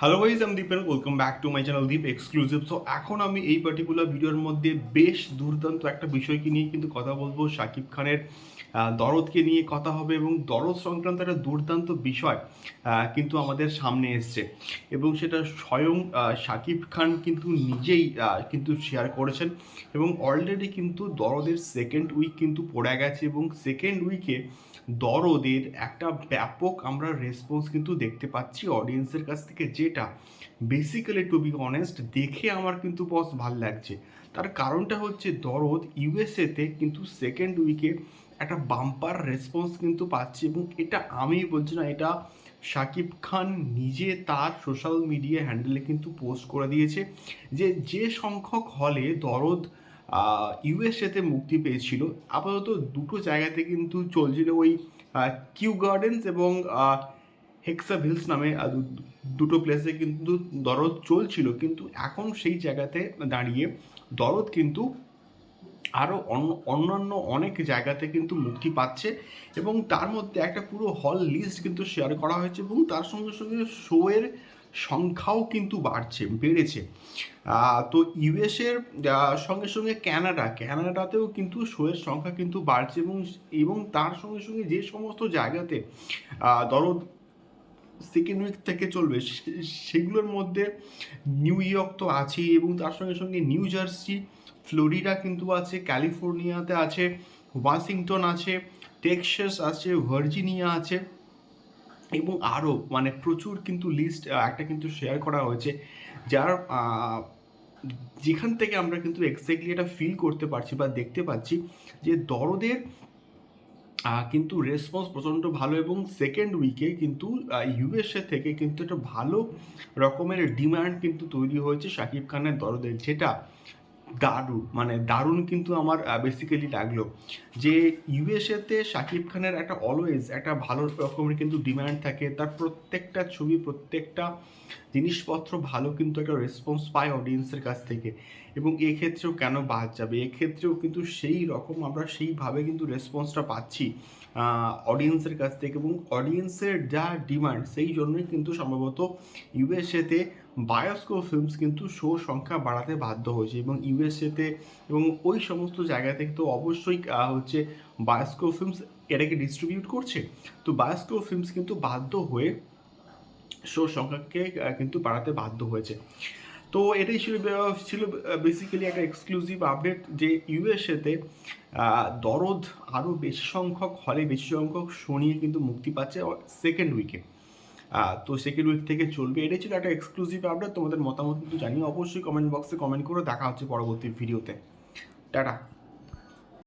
Hello guys আমি Dipen welcome back to my channel Deep exclusive so এখন আমি এই পার্টিকুলার ভিডিওর মধ্যে বেশ দুর্দান্ত একটা বিষয়কে নিয়ে কিন্তু কথা বলব। শাকিব খানের দরদকে নিয়ে কথা হবে এবং দরদ সংক্রান্ত একটা দুর্দান্ত বিষয় কিন্তু আমাদের সামনে এসছে। এবং সেটা স্বয়ং শাকিব খান কিন্তু নিজেই কিন্তু শেয়ার করেছেন। এবং অলরেডি কিন্তু দরদের সেকেন্ড উইক কিন্তু পড়ে গেছে এবং সেকেন্ড উইকে দরদের একটা ব্যাপক আমরা রেসপন্স কিন্তু দেখতে পাচ্ছি অডিয়েন্সের কাছ থেকে যেটা বেসিক্যালি টু বি অনেস্ট দেখে আমার কিন্তু বস ভালো লাগছে। তার কারণটা হচ্ছে দরদ ইউএসএতে কিন্তু সেকেন্ড উইকে একটা বাম্পার রেসপন্স কিন্তু পাচ্ছে এবং এটা আমি বলছি না, এটা শাকিব খান নিজে তার সোশ্যাল মিডিয়া হ্যান্ডেলে কিন্তু পোস্ট করে দিয়েছে যে যে সংখ্যক হলে দরদ ইউএসএতে মুক্তি পেয়েছিল। আপাতত দুটো জায়গাতে কিন্তু চলছিল ওই কিউ গার্ডেন্স এবং হেক্সা হিলস নামে দুটো প্লেসে কিন্তু দরদ চলছিল, কিন্তু এখন সেই জায়গাতে দাঁড়িয়ে দরদ কিন্তু আরও অন্য অন্যান্য অনেক জায়গাতে কিন্তু মুক্তি পাচ্ছে এবং তার মধ্যে একটা পুরো হল লিস্ট কিন্তু শেয়ার করা হয়েছে এবং তার সঙ্গে সঙ্গে শোয়ের সংখ্যাও কিন্তু বাড়ছে, বেড়েছে। তো ইউএসের সঙ্গে সঙ্গে ক্যানাডা ক্যানাডাতেও কিন্তু শোয়ের সংখ্যা কিন্তু বাড়ছে এবং এবং তার সঙ্গে সঙ্গে যে সমস্ত জায়গাতে দরদ সেকেন্ড উইক থেকে চলবে সেগুলোর মধ্যে নিউ ইয়র্ক তো আছেই এবং তার সঙ্গে সঙ্গে নিউ জার্সি ফ্লোরিডা কিন্তু আছে ক্যালিফোর্নিয়াতে আছে ওয়াশিংটন আছে টেক্সাস আছে ভার্জিনিয়া আছে এবং আরও মানে প্রচুর কিন্তু লিস্ট একটা কিন্তু শেয়ার করা হয়েছে যার যেখান থেকে আমরা কিন্তু এক্স্যাক্টলি এটা ফিল করতে পারছি বা দেখতে পাচ্ছি যে দরদের কিন্তু রেসপন্স প্রচণ্ড ভালো এবং সেকেন্ড উইকে কিন্তু ইউএসএ থেকে কিন্তু একটা ভালো রকমের ডিমান্ড কিন্তু তৈরি হয়েছে শাকিব খানের দরদের, যেটা দারুণ মানে দারুণ কিন্তু আমার বেসিক্যালি লাগল। যে ইউএসএতে শাকিব খানের একটা অলওয়েজ একটা ভালো রকমের কিন্তু ডিম্যান্ড থাকে, তার প্রত্যেকটা ছবি, প্রত্যেকটা জিনিসপত্র ভালো কিন্তু একটা রেসপন্স পায় অডিয়েন্সের কাছ থেকে। এবং এক্ষেত্রেও কেন বাদ যাবে? এক্ষেত্রেও কিন্তু সেই রকম আমরা সেইভাবে কিন্তু রেসপন্সটা পাচ্ছি। অডিয়েন্সের কাছ থেকে এবং অডিয়েন্সের যা ডিমান্ড সেই জন্যই কিন্তু সম্ভবত ইউএসএতে বায়োস্কোপ ফিল্মস কিন্তু শো সংখ্যা বাড়াতে বাধ্য হয়েছে এবং ইউএসএতে এবং ওই সমস্ত জায়গা থেকে তো অবশ্যই হচ্ছে বায়োস্কোপ ফিল্মস এটাকে ডিস্ট্রিবিউট করছে। তো বায়োস্কোপ ফিল্মস কিন্তু বাধ্য হয়ে শো সংখ্যাকে কিন্তু বাড়াতে বাধ্য হয়েছে। তো এটাই ছিল ছিল বেসিক্যালি একটা এক্সক্লুসিভ আপডেট যে ইউএসএতে দরদ আরও বেশি সংখ্যক হলে বেশি সংখ্যক শো নিয়ে কিন্তু মুক্তি পাচ্ছে সেকেন্ড উইকে তো সেকেন্ড উইক থেকে চলবে। এটাই ছিল একটা এক্সক্লুসিভ আপডেট তোমাদের মতামত কিন্তু জানিয়ে অবশ্যই কমেন্ট বক্সে কমেন্ট করে দেখা হচ্ছে পরবর্তী ভিডিওতে টাটা।